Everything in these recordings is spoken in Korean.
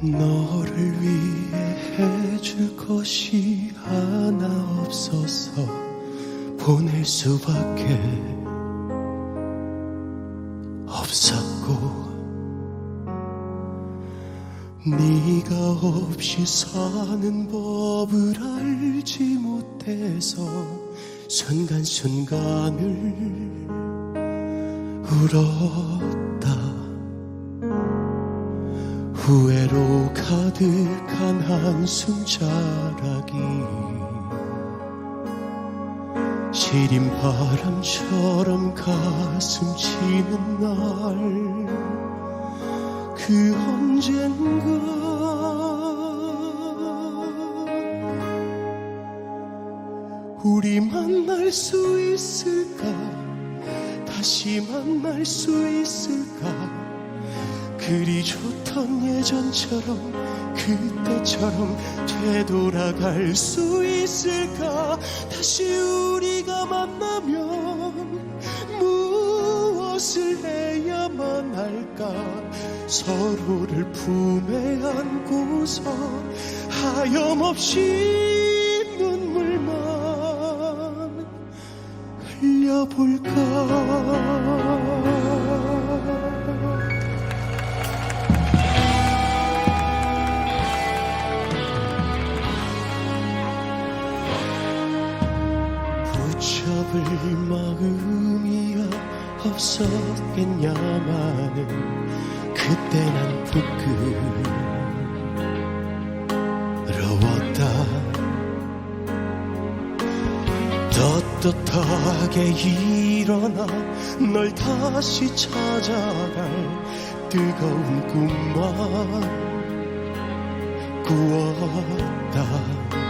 너를 위해 해줄 것이 하나 없어서 보낼 수밖에 없었고 네가 없이 사는 법을 알지 못해서 순간순간을 울었 후회로 가득한 한숨 자락이 시린 바람처럼 가슴 치는 날. 그 언젠가 우리 만날 수 있을까? 다시 만날 수 있을까 그리 좋던 예전처럼 그때처럼 되돌아갈 수 있을까? 다시 우리가 만나면 무엇을 해야만 할까? 서로를 품에 안고서 하염없이 잡을 마음이야 없었겠냐마는 그때 난 부끄러웠다. 떳떳하게 일어나 널 다시 찾아갈 뜨거운 꿈만 꾸었다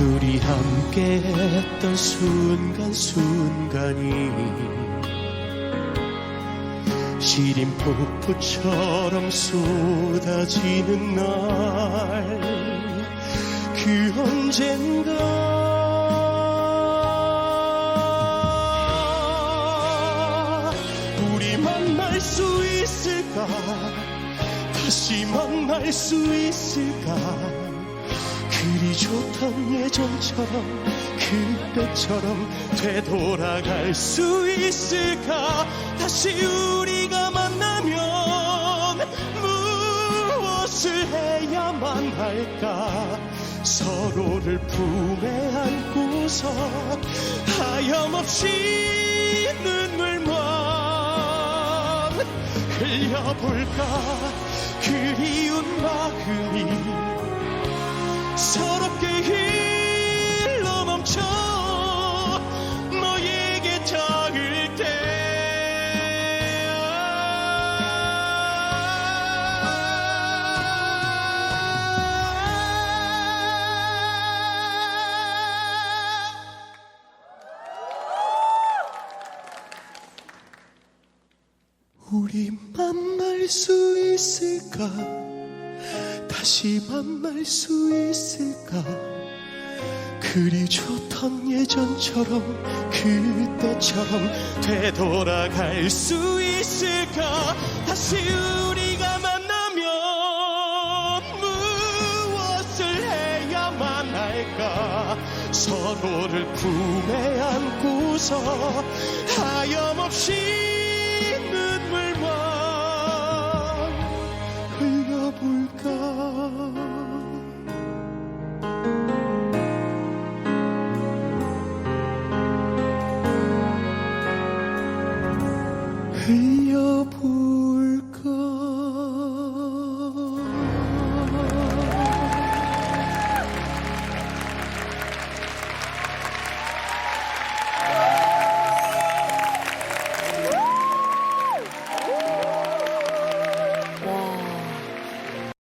둘이 함께 했던 순간순간이 시린 폭포처럼 쏟아지는 날 그 언젠가 우리 만날 수 있을까? 다시 만날 수 있을까 그리 좋던 예전처럼 그때처럼 되돌아갈 수 있을까? 다시 우리가 만나면 무엇을 해야만 할까? 서로를 품에 안고서 하염없이 눈물만 흘려볼까 서럽게 흘러 넘쳐 너에게 닿을 때. 우리 만날 수 있을까 다시 만날 수 있을까? 그리 좋던 예전처럼 그때처럼 되돌아갈 수 있을까? 다시 우리가 만나면 무엇을 해야만 할까? 서로를 품에 안고서 하염없이 没有不